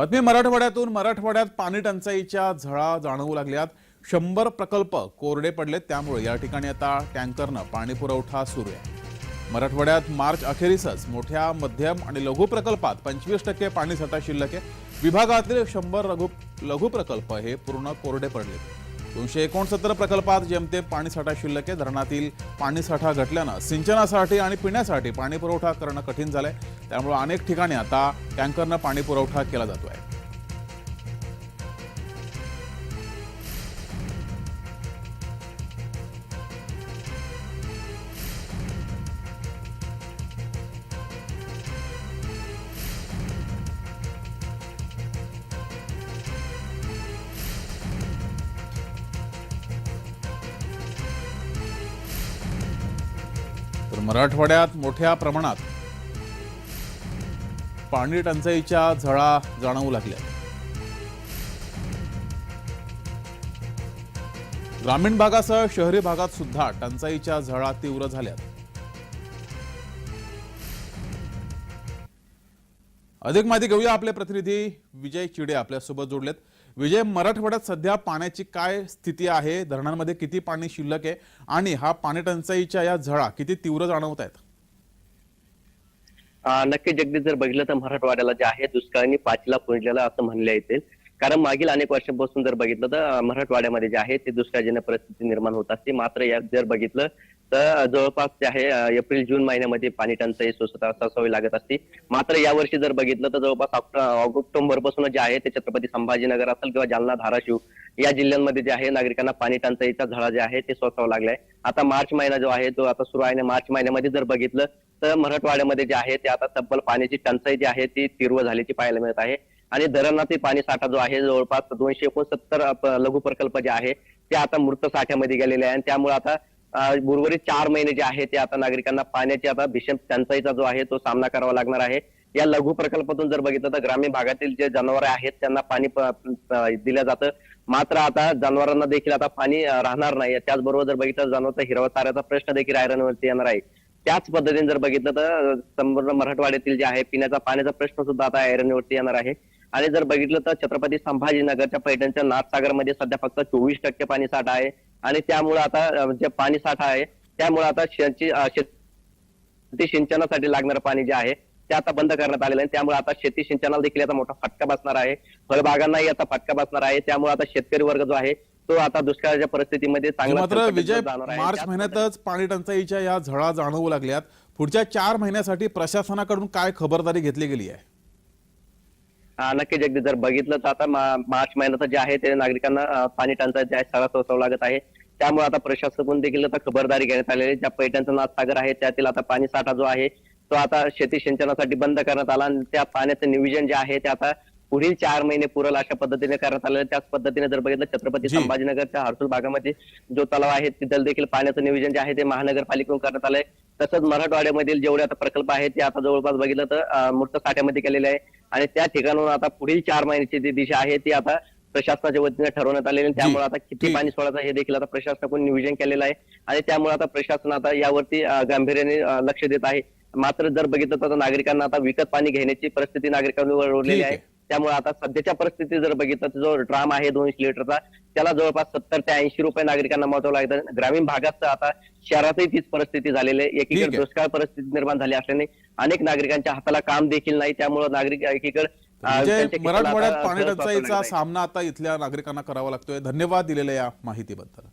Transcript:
बातमी मराठवाड्यातून. मराठवाड्यात पाणी टंचाईच्या झळा जाणवू लागल्यात. शंभर प्रकल्प कोरडे पडलेत त्यामुळे या ठिकाणी आता टँकरनं पाणी पुरवठा सुरू आहे. मराठवाड्यात मार्च अखेरीसच मोठ्या मध्यम आणि लघु प्रकल्पात पंचवीस टक्के पाणीसाठा शिल्लक आहे. विभागातील शंभर लघु लघु प्रकल्प हे पूर्ण कोरडे पडलेत. दोनशे एकोणसत्तर प्रकल्पात जेमतेम पाणीसाठा शिल्लक आहे. धरणातील पाणीसाठा घटल्यानं सिंचनासाठी आणि पिण्यासाठी पाणी पुरवठा करणं कठीण झालंय. त्यामुळे अनेक ठिकाणी आता टँकरनं पाणी पुरवठा केला जातोय. तर मराठवाड्यात मोठ्या प्रमाणात पाणी टंचाईच्या झळा जाणवू लागल्या. ग्रामीण भागासह शहरी भागात सुद्धा टंचाईच्या झळा तीव्र झाल्यात. अधिक माहिती घेऊया आपले प्रतिनिधी विजय चिडे आपल्यासोबत जोडलेत. विजय मराठवाड्यात सध्या पाण्याची काय स्थिती आहे? धरणांमध्ये किती पाणी शिल्लक आहे? आणि हा पाणी टंचाईच्या या झळा किती तीव्र जाणवत आहेत नक्की जगदीश जर बघितलं तर मराठवाड्याला जे आहे दुष्काळाने पाचला पुंजलेला असं म्हणले येतील कारण मागील अनेक वर्षांपासून जर बघितलं तर मराठवाड्यामध्ये जे आहे ते दुष्काळजन्य परिस्थिती निर्माण होत असते. मात्र या जर बघितलं तर जवळपास जे आहे एप्रिल जून महिन्यामध्ये पाणी टंचाई सोसावी लागत असते. मात्र यावर्षी जर बघितलं तर जवळपास ऑक्टोबरपासून जे आहे ते छत्रपती संभाजीनगर असेल किंवा जालना धाराशिव या जिल्ह्यांमध्ये जे आहे नागरिकांना पाणी टंचाईचा झळा जे आहे ते सोसावा लागलाय. आता मार्च महिना जो आहे तो आता सुरू आहे मार्च महिन्यामध्ये जर बघितलं तर मराठवाड्यामध्ये जे आहे ते आता तब्बल पाण्याची टंचाई जी आहे ती तीव्र झाल्याची पाहायला मिळत आहे. आणि धरणातील पाणी साठा जो आहे जवळपास दोनशे एकोणसत्तर लघु प्रकल्प जे आहे ते आता मृत साठ्यामध्ये गेलेले आहे. आणि त्यामुळे आता उर्वरित चार महिने जे आहे ते आता नागरिकांना पाण्याची आता भीषण टंचाईचा जो आहे तो सामना करावा लागणार आहे. या लघु प्रकल्पातून जर बघितलं तर ग्रामीण भागातील जे जनावर आहेत त्यांना पाणी दिलं जातं. मात्र आता जनावरांना देखील आता पाणी राहणार नाही. त्याचबरोबर जर बघितलं जनावरचा हिरवा चाऱ्याचा प्रश्न देखील आयरनवरती येणार आहे. त्याच पद्धतीने जर बघितलं तर संपूर्ण मराठवाड्यातील जे आहे पिण्याचा पाण्याचा प्रश्न सुद्धा आता आयरनवरती येणार आहे. आणि जर बघितलं तर छत्रपती संभाजीनगरच्या पैठणच्या नाथसागरमध्ये सध्या फक्त चोवीस टक्के पाणी साठा आहे. आणि त्यामुळे आता जे पाणी साठा आहे त्यामुळे आता शेती सिंचनासाठी लागणारं पाणी जे आहे ते आता बंद करण्यात आलेलं आहे. त्यामुळे आता शेती सिंचनाला देखील याचा मोठा फटका बसणार आहे. फळबागांनाही याचा फटका बसणार आहे. त्यामुळे आता शेतकरी वर्ग जो आहे तो आता दुष्काळाच्या परिस्थितीमध्ये चांगला विजय. मार्च महिन्यातच पाणी टंचाईच्या या झळा जाणवू लागल्यात. पुढच्या चार महिन्यासाठी प्रशासनाकडून काय खबरदारी घेतली गेली आहे? हा, नक्की जगदीश जर बघितलं तर आता मार्च महिन्यात जे आहे ते नागरिकांना पाणी टंचाई जे आहे सगळा सोसावं लागत आहे त्यामुळे आता प्रशासनाकडून देखील आता खबरदारी घेण्यात आलेली. ज्या पैठणचा नाथसागर आहे त्यातील आता पाणी साठा जो आहे तो आता शेती सिंचनासाठी बंद करण्यात आला आणि त्या पाण्याचं नियोजन जे आहे ते आता पुढील चार महिने पुरेल अशा पद्धतीने करण्यात आलेलं. त्याच पद्धतीने जर बघितलं छत्रपती. संभाजीनगरच्या हर्सुल भागामध्ये जो तलाव आहे तिथं देखील पाण्याचं नियोजन जे आहे ते महानगरपालिकेकडून करण्यात आलंय तसंच मराठवाड्यामधील जेवढे आता प्रकल्प आहेत ते आता जवळपास बघितलं तर मूर्त साठ्यामध्ये केलेले आहे आणि त्या ठिकाणाहून आता पुढील चार महिन्याची जी दिशा आहे ती आता प्रशासनाच्या वतीने ठरवण्यात आलेली आहे. त्यामुळे आता किती. पाणी सोडायचं हे देखील आता प्रशासनाकडून नियोजन केलेलं आहे आणि त्यामुळे आता प्रशासन आता यावरती गांभीर्याने लक्ष देत आहे मात्र जर बघितलं तर नागरिकांना आता विकत पाणी घेण्याची परिस्थिती नागरिकांवर ओढलेली आहे. त्यामुळे आता सध्याच्या परिस्थितीत जर बघितलं तर जो ड्राम आहे दोनशे लिटरचा त्याला जवळपास सत्तर ते ऐंशी रुपये नागरिकांना मोजावं लागतं ग्रामीण भागात आता शहरातही तीच परिस्थिती झालेली आहे. एकीकडे. दुष्काळ परिस्थिती निर्माण झाली असल्याने अनेक नागरिकांच्या हाताला काम देखील नाही. त्यामुळे नागरिक एकीकडे मराठवाड्यात पाणी टंचाईचा. सामना आता इथल्या नागरिकांना करावा लागतोय. धन्यवाद दिलेल्या या माहितीबद्दल.